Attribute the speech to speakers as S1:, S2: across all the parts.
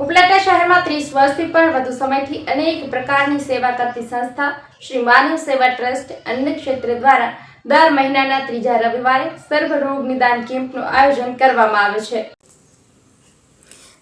S1: ઉપલેટા શહેરમાં ત્રીસ વર્ષથી પણ વધુ સમયથી અનેક પ્રકારની સેવા કરતી સંસ્થા શ્રી માનવ સેવા ટ્રસ્ટ અન્ય ક્ષેત્ર દ્વારા દર મહિનાના ત્રીજા રવિવારે સર્વરોગ નિદાન કેમ્પનું આયોજન કરવામાં આવે છે.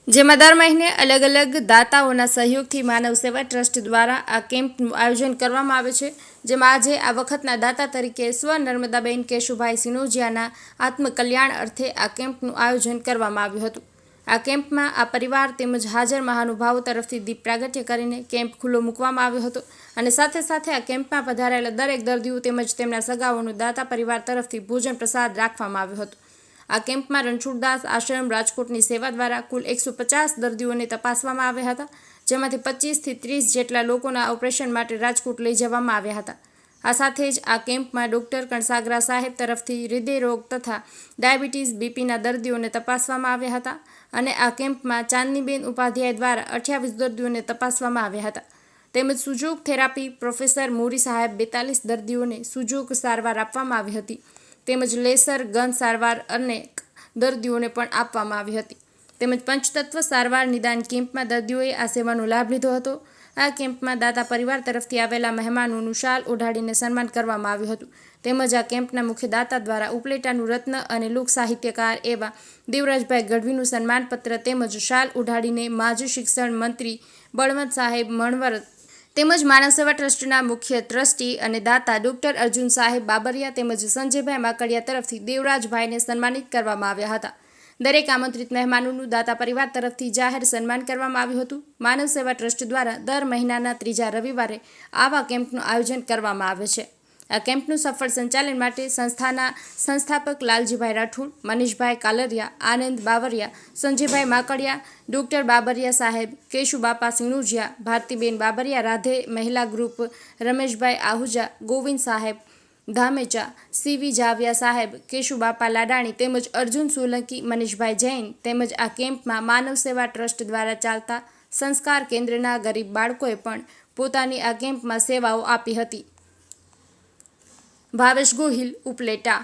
S1: જેમાં દર મહિને અલગ અલગ દાતાઓના સહયોગથી માનવ સેવા ટ્રસ્ટ દ્વારા આ કેમ્પનું આયોજન કરવામાં આવે છે, જેમાં આજે આ વખતના દાતા તરીકે સ્વ નર્મદાબેન કેશુભાઈ સિનોજિયાના આત્મકલ્યાણ અર્થે આ કેમ્પનું આયોજન કરવામાં આવ્યું હતું. આ કેમ્પમાં આ પરિવાર તેમજ હાજર મહાનુભાવો તરફથી દીપ પ્રાગટ્ય કરીને કેમ્પ ખુલ્લો મૂકવામાં આવ્યો હતો અને સાથે સાથે આ કેમ્પમાં પધારેલા દરેક દર્દીઓ તેમજ તેમના સગાઓનું દાતા પરિવાર તરફથી ભોજન પ્રસાદ રાખવામાં આવ્યો હતો. આ કેમ્પમાં રણછોડદાસ આશ્રમ રાજકોટની સેવા દ્વારા કુલ એકસો પચાસ દર્દીઓને તપાસવામાં આવ્યા હતા, જેમાંથી પચીસથી ત્રીસ જેટલા લોકોના ઓપરેશન માટે રાજકોટ લઈ જવામાં આવ્યા હતા. આ સાથે જ આ કેમ્પમાં ડૉક્ટર કણસાગરા સાહેબ તરફથી હૃદય રોગ તથા ડાયાબિટીસ બીપીના દર્દીઓને તપાસવામાં આવ્યા હતા અને આ કેમ્પમાં ચાંદનીબેન ઉપાધ્યાય દ્વારા અઠ્યાવીસ દર્દીઓને તપાસવામાં આવ્યા હતા. તેમજ સુજોગ થેરાપી પ્રોફેસર મોરી સાહેબ બેતાલીસ દર્દીઓને સુજોગ સારવાર આપવામાં આવી હતી. તેમજ લેસર, ગન સારવાર અનેક દર્દીઓને પણ આપવામાં આવી હતી. તેમજ પંચતત્વ સારવાર નિદાન કેમ્પમાં દર્દીઓએ આ સેવાનો લાભ લીધો હતો. આ કેમ્પમાં દાતા પરિવાર તરફથી આવેલા મહેમાનોનું શાલ ઓઢાડીને સન્માન કરવામાં આવ્યું હતું. તેમજ આ કેમ્પના મુખ્ય દાતા દ્વારા ઉપલેટાનું રત્ન અને લોક સાહિત્યકાર એવા દેવરાજભાઈ ગઢવીનું સન્માનપત્ર તેમજ શાલ ઉઢાડીને માજી શિક્ષણ મંત્રી બળવંત સાહેબ મણવર તેમજ માનવ સેવા ટ્રસ્ટના મુખ્ય ટ્રસ્ટી અને દાતા ડોક્ટર અર્જુન સાહેબ બાબરિયા તેમજ સંજયભાઈ માકડિયા તરફથી દેવરાજભાઈને સન્માનિત કરવામાં આવ્યા હતા. દરેક આમંત્રિત મહેમાનોનું દાતા પરિવાર તરફથી જાહેર સન્માન કરવામાં આવ્યું હતું. માનવ સેવા ટ્રસ્ટ દ્વારા દર મહિનાના ત્રીજા રવિવારે આવા કેમ્પનું આયોજન કરવામાં આવે છે. આ કેમ્પનું સફળ સંચાલન માટે સંસ્થાના સંસ્થાપક લાલજીભાઈ રાઠોડ, મનીષભાઈ કાલરિયા, આનંદ બાવરિયા, સંજયભાઈ માકડિયા, ડૉક્ટર બાબરિયા સાહેબ કેશુબાપા સિંગુજિયા ભારતીબેન બાબરિયા રાધે, મહિલા ગ્રુપ રમેશભાઈ આહુજા, ગોવિંદ સાહેબ ધામેચા સીવી જાવિયા સાહેબ, કેશુબાપા લાડાણી તેમજ અર્જુન સોલંકી, મનીષભાઈ જૈન તેમજ આ કેમ્પમાં માનવ સેવા ટ્રસ્ટ દ્વારા ચાલતા સંસ્કાર કેન્દ્રના ગરીબ બાળકોએ પણ પોતાની આ કેમ્પમાં સેવાઓ આપી હતી. ભાવેશ ગોહિલ, ઉપલેટા.